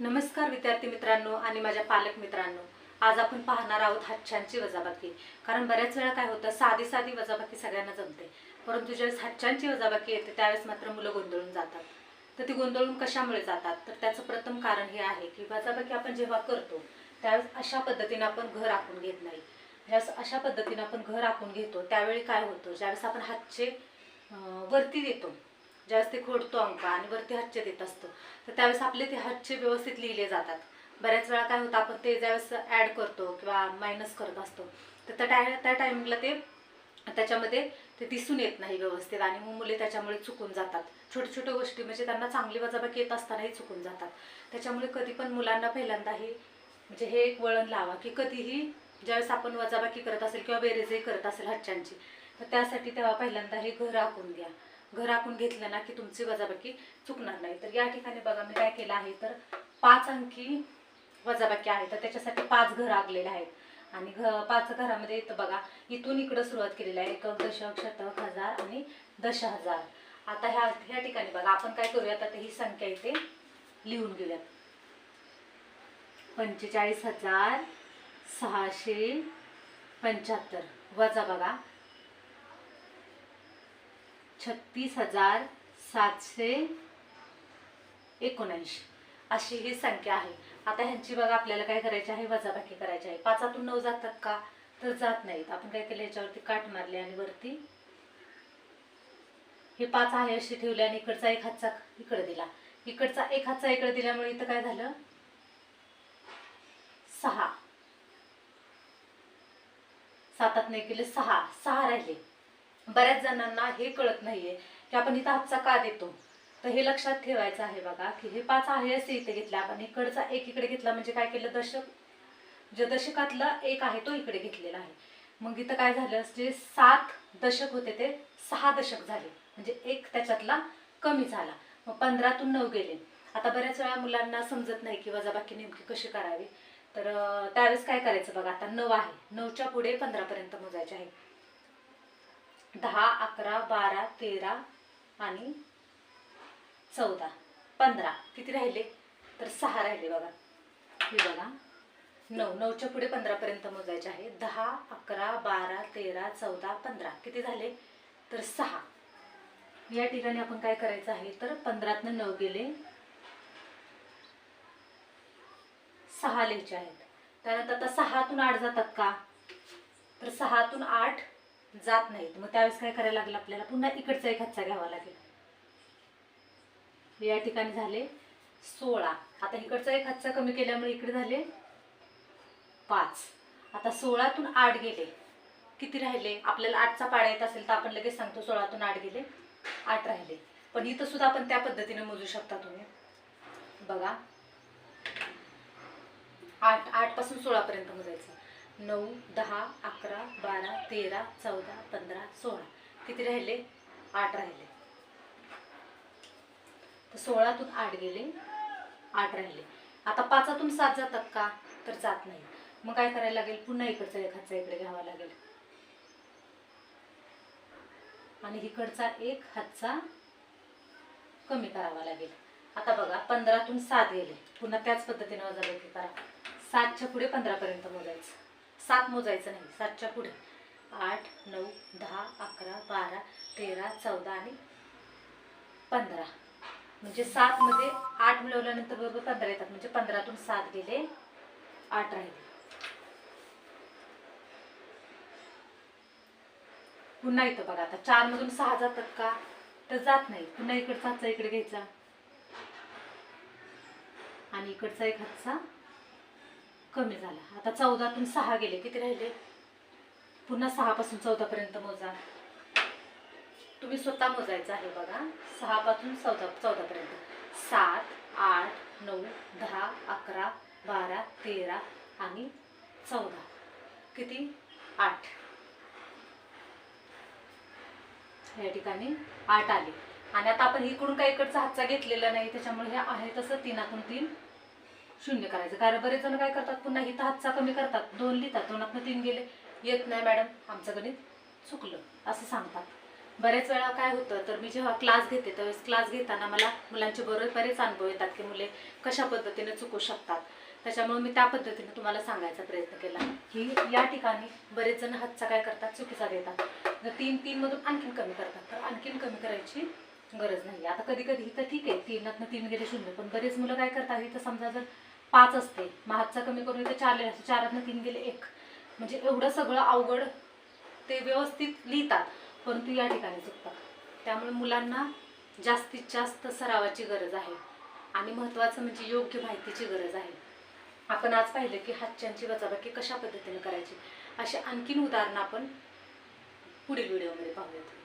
नमस्कार विद्यार्थी मित्रांनो आणि माझ्या पालक मित्रांनो. आज आपण पाहणार आहोत हातछानची वजाबाकी. कारण बऱ्याच वेळा काय होतं साधी साधी वजाबाकी सगळ्यांना जमते. परंतु ज्यावेळेस हच्छ्यांची वजाबाकी येते त्यावेळेस मात्र मुलं गोंधळून जातात. तर ती गोंधळून कशामुळे जातात? तर त्याचं प्रथम कारण हे आहे की वजाबाकी आपण जेव्हा करतो त्यावेळेस अशा पद्धतीने आपण घर आखून घेत नाही. ज्यावेळेस अशा पद्धतीने आपण घर आखून घेतो त्यावेळी काय होतं? ज्यावेळेस आपण हातचे वरती देतो ज्यावेळेस ते खोडतो अंक आणि वरती हातचे देत असतो तर त्यावेळेस आपले ते हातचे व्यवस्थित लिहिले जातात. बऱ्याच वेळा काय होतं आपण ते ज्यावेळेस ॲड करतो किंवा मायनस करत असतो तर त्या टाय त्या टायमिंगला ते त्याच्यामध्ये ते दिसून येत नाही व्यवस्थित आणि मग मुले त्याच्यामुळे चुकून जातात. छोट्या छोट्या गोष्टी म्हणजे त्यांना चांगली वजाबाकी येत असतानाही चुकून जातात. त्याच्यामुळे कधी पण मुलांना पहिल्यांदा हे म्हणजे हे एक वळण लावा की कधीही ज्यावेळेस आपण वजाबाकी करत असेल किंवा बेरेजही करत असेल हातच्यांची तर त्यासाठी तेव्हा पहिल्यांदा हे घर आखून घ्या. घर आखून घेतलं ना की तुमची वजाबाकी चुकणार नाही. तर या ठिकाणी बघा मी काय केलं आहे तर पाच अंकी वजाबाकी आहे. तर त्याच्यासाठी पाच घर आगलेले आहेत. आणि घ पाच घरामध्ये येतं बघा इथून इकडं सुरुवात केलेली आहे. एक दशक शतक हजार आणि दश हजार आता ह्या ह्या ठिकाणी बघा आपण काय करूया आता ही संख्या इथे लिहून घेऊयात. पंचेचाळीस हजार सहाशे पंच्याहत्तर. वजा बघा छत्तीस हजार सातशे एकोणऐंशी. अशी ही संख्या आहे. आता ह्यांची बघा आपल्याला काय करायची आहे? वजाबाकी करायची आहे. पाचातून नऊ जातात का? तर जात नाहीत. आपण काय केलं? याच्यावरती काट मारले आणि वरती हे पाच आहे अशी ठेवले आणि इकडचा एक हातचा इकडे दिला. इकडचा एक हातचा इकडे दिल्यामुळे इथं काय झालं? सहा. सातात नाही केले सहा. सहा राहिले. बऱ्याच जणांना हे कळत नाहीये की आपण इथं हातचा का देतो. तर हे लक्षात ठेवायचं आहे बघा की हे पाच आहे असे इथे घेतले. आपण इकडचा एक इकडे घेतला म्हणजे काय केलं? दशक जे दशकातला एक आहे तो इकडे घेतलेला आहे. मग इथं काय झालं? जे सात दशक होते ते सहा दशक झाले. म्हणजे एक त्याच्यातला कमी झाला. मग पंधरातून नऊ गेले. आता बऱ्याच वेळा मुलांना समजत नाही की वजाबाकी नेमकी कशी करावी. तर त्यावेळेस काय करायचं बघा? आता नऊ आहे. नऊच्या पुढे पंधरापर्यंत मोजायचे आहे. दहा अकरा बारा तेरा आणि चौदा. पंधरा. किती राहिले? तर सहा राहिले बघा. हे बघा. नऊ. नऊच्या पुढे पंधरापर्यंत मोजायचे आहे. दहा अकरा बारा तेरा चौदा पंधरा. किती झाले? तर सहा. या ठिकाणी आपण काय करायचं आहे? तर पंधरातनं नऊ गेले. सहा लिहायचे आहेत. त्यानंतर आता सहातून आठ जातात का? तर सहातून आठ जात नाहीत. मग त्यावेळेस काय करायला लागलं आपल्याला? पुन्हा इकडचा एक हातचा घ्यावा लागेल. या ठिकाणी झाले सोळा. आता इकडचा एक हातचा कमी केल्यामुळे इकडे झाले पाच. आता सोळातून आठ गेले. किती राहिले? आपल्याला आठचा पाडा येत असेल तर आपण लगेच सांगतो सोळातून आठ गेले आठ राहिले. पण इथं सुद्धा आपण त्या पद्धतीने मोजू शकता तुम्ही. बघा. आठ आठपासून सोळापर्यंत मोजायचं. नऊ दहा अकरा बारा तेरा चौदा पंधरा सोळा. किती राहिले? आठ राहिले. तर सोळातून आठ गेले. आठ राहिले. आता पाचातून सात जातात का? तर जात नाही. मग काय करायला लागेल? पुन्हा इकडचा एक इकडे घ्यावा लागेल. आणि इकडचा एक हातचा कमी करावा लागेल. आता बघा पंधरातून सात गेले. पुन्हा त्याच पद्धतीने वजाबाकी करा. सातच्या पुढे पंधरापर्यंत मोजायचं सात मोजायचं नाही सातच्या पुढे. आठ नऊ दहा अकरा बारा तेरा चौदा आणि पंधरा. म्हणजे सातमध्ये आठ मिळवल्यानंतर बरोबर पंधरा येतात. म्हणजे पंधरातून सात गेले आठ राहिले. पुन्हा येतो बघा आता चार मधून सहा जातात का? तर जात नाही. पुन्हा इकडचा हातचा इकडे घ्यायचा. आणि इकडचा एक हातचा कमी झाला. आता चौदातून सहा गेले. किती राहिले? पुन्हा सहापासून चौदापर्यंत मोजा. तुम्ही स्वतः मोजायचं आहे बघा. सहापासून चौदा चौदापर्यंत. सात आठ नऊ दहा अकरा बारा तेरा आणि चौदा. किती? आठ. या ठिकाणी आठ आले. आणि आता आपण इकडून काही इकडचा हातचा घेतलेला नाही? त्याच्यामुळे हे आहे तसं तीनातून तीन. शून्य करायचं. कारण बरेच जण काय करतात पुन्हा इथं हातचा कमी करतात. दोन लिहितात दोनातनं तीन गेले. येत नाही मॅडम. आमचं गणित चुकलं असं सांगतात. बऱ्याच वेळा काय होतं तर मी जेव्हा क्लास घेते त्यावेळेस क्लास घेताना मला मुलांचे बरोबर बरेच अनुभव येतात की मुले कशा पद्धतीने चुकू शकतात. त्याच्यामुळे मी त्या पद्धतीने तुम्हाला सांगायचा प्रयत्न केला की या ठिकाणी बरेच जण हातचा काय करतात चुकीचा देतात. जर तीन तीनमधून आणखीन कमी करतात तर आणखीन कमी करायची गरज नाही. आता कधी कधी इथं ठीक आहे तीनातनं तीन गेले शून्य पण बरेच मुलं काय करतात इथं समजा जर पाच असते. मग कमी करून इथे चार लिहिले चारातनं तीन गेले एक. म्हणजे एवढं सगळं अवघड ते व्यवस्थित लिहितात. परंतु या ठिकाणी चुकतात. त्यामुळे मुलांना जास्तीत जास्त सरावाची गरज आहे. आणि महत्त्वाचं म्हणजे योग्य माहितीची गरज आहे. आपण आज पाहिलं की हातच्यांची वजाबाकी कशा पद्धतीने करायची? अशी आणखीन उदाहरणं आपण पुढील व्हिडिओमध्ये पाहूयात.